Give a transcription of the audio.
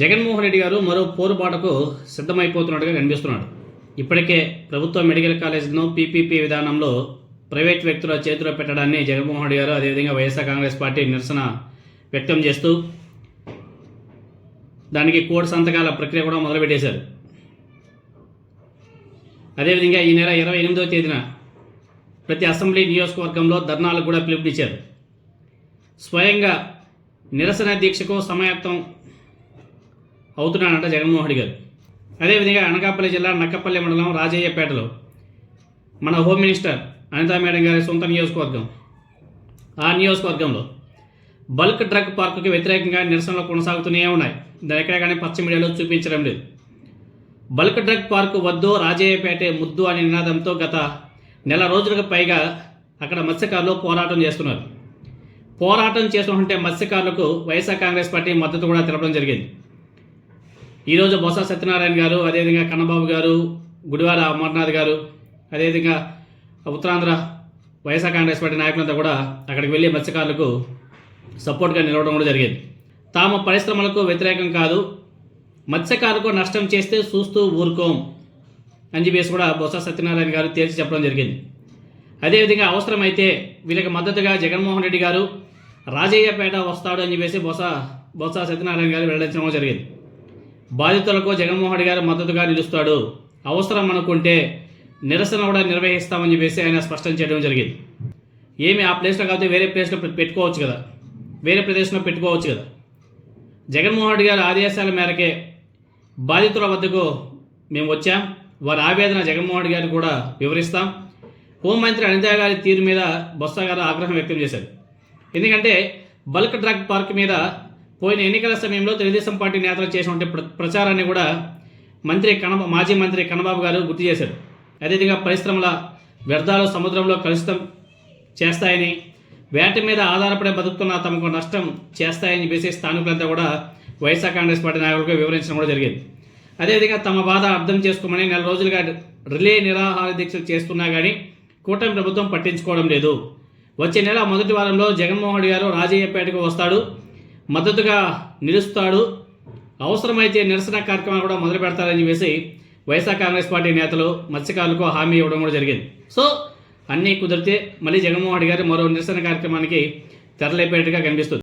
జగన్మోహన్ రెడ్డి గారు మరో పోరుబాటకు సిద్ధమైపోతున్నట్టుగా కనిపిస్తున్నాడు. ఇప్పటికే ప్రభుత్వ మెడికల్ కాలేజ్ను పీపీపీ విధానంలో ప్రైవేట్ వ్యక్తుల చేతిలో పెట్టడాన్ని జగన్మోహన్ రెడ్డి గారు అదేవిధంగా వైఎస్ఆర్ కాంగ్రెస్ పార్టీ నిరసన వ్యక్తం చేస్తూ దానికి కోడ్ సంతకాల ప్రక్రియ కూడా మొదలుపెట్టేశారు. అదేవిధంగా ఈ నెల ఇరవై ఎనిమిదవ తేదీన ప్రతి అసెంబ్లీ నియోజకవర్గంలో ధర్నాలకు కూడా పిలుపునిచ్చారు. స్వయంగా నిరసన దీక్షకు సమాయత్తం అవుతున్నాడంట జగన్మోహన్ రెడ్డి గారు. అదేవిధంగా అనకాపల్లి జిల్లా నక్కపల్లి మండలం రాజయ్యపేటలో మన హోమ్ మినిస్టర్ అనితా మేడం గారి సొంత నియోజకవర్గం. ఆ నియోజకవర్గంలో బల్క్ డ్రగ్ పార్కుకి వ్యతిరేకంగా నిరసనలు కొనసాగుతూనే ఉన్నాయి. దాని ఎక్కడ కానీ పచ్చ మీడియాలో చూపించడం లేదు. బల్క్ డ్రగ్ పార్కు వద్దు రాజయ్యపేట ముద్దు అనే నినాదంతో గత నెల రోజులకు పైగా అక్కడ మత్స్యకారులు పోరాటం చేస్తున్నారు. పోరాటం చేస్తుంటే మత్స్యకారులకు వైఎస్ఆర్ కాంగ్రెస్ పార్టీ మద్దతు కూడా తెలపడం జరిగింది. ఈరోజు బొత్స సత్యనారాయణ గారు అదేవిధంగా కన్నబాబు గారు గుడివాడ అమర్నాథ్ గారు అదేవిధంగా ఉత్తరాంధ్ర వైఎస్ఆర్ కాంగ్రెస్ పార్టీ నాయకులంతా కూడా అక్కడికి వెళ్ళి మత్స్యకారులకు సపోర్ట్గా నిలవడం కూడా జరిగింది. తాము పరిశ్రమలకు వ్యతిరేకం కాదు మత్స్యకారులకు నష్టం చేస్తే చూస్తూ ఊరుకోం అని చెప్పేసి కూడా బొత్స సత్యనారాయణ గారు తేల్చి చెప్పడం జరిగింది. అదేవిధంగా అవసరమైతే వీళ్ళకి మద్దతుగా జగన్మోహన్ రెడ్డి గారు రాజయ్యపేట వస్తాడు అని చెప్పేసి బొత్స బొత్స సత్యనారాయణ గారు వెల్లడించడం జరిగింది. బాధితులకు జగన్మోహన్ గారు మద్దతుగా నిలుస్తాడు. అవసరం అనుకుంటే నిరసన కూడా నిర్వహిస్తామని చెప్పేసి ఆయన స్పష్టం చేయడం జరిగింది. ఏమి ఆ ప్లేస్లో కాకపోతే వేరే ప్లేస్లో పెట్టుకోవచ్చు కదా. వేరే ప్రదేశంలో పెట్టుకోవచ్చు కదా. జగన్మోహన్ రెడ్డి గారి ఆదేశాల మేరకే బాధితుల వద్దకు మేము వచ్చాం. వారి ఆవేదన జగన్మోహన్ రెడ్డి గారికి కూడా వివరిస్తాం. హోంమంత్రి అనితా గారి తీరు మీద బొత్స గారు ఆగ్రహం వ్యక్తం చేశారు. ఎందుకంటే బల్క్ డ్రగ్ పార్క్ మీద పోయిన ఎన్నికల సమయంలో తెలుగుదేశం పార్టీ నేతలు చేసినటువంటి ప్రచారాన్ని కూడా మంత్రి కనబ మాజీ మంత్రి కన్నబాబు గారు గుర్తు చేశారు. అదేవిధంగా పరిశ్రమల వ్యర్థాలు సముద్రంలో కలుషితం చేస్తాయని వేట మీద ఆధారపడే బతుకుతున్న తమకు నష్టం చేస్తాయని చెప్పేసి స్థానికులంతా కూడా వైఎస్ఆర్ కాంగ్రెస్ పార్టీ నాయకులకు వివరించడం కూడా జరిగింది. అదేవిధంగా తమ బాధ అర్థం చేసుకోమని నెల రోజులుగా రిలే నిరాహార దీక్షలు చేస్తున్నా కానీ కూటమి ప్రభుత్వం పట్టించుకోవడం లేదు. వచ్చే నెల మొదటి వారంలో జగన్మోహన్ గారు రాజయ్యపేటకు వస్తాడు. మద్దతుగా నిలుస్తాడు. అవసరమైతే నిరసన కార్యక్రమాలు కూడా మొదలు పెడతారని చెప్పేసి వైఎస్ఆర్ కాంగ్రెస్ పార్టీ నేతలు మత్స్యకారులకు హామీ ఇవ్వడం కూడా జరిగింది. సో అన్నీ కుదిరితే మళ్ళీ జగన్మోహన్ రెడ్డి గారు మరో నిరసన కార్యక్రమానికి తెరలేపేట్టుగా కనిపిస్తుంది.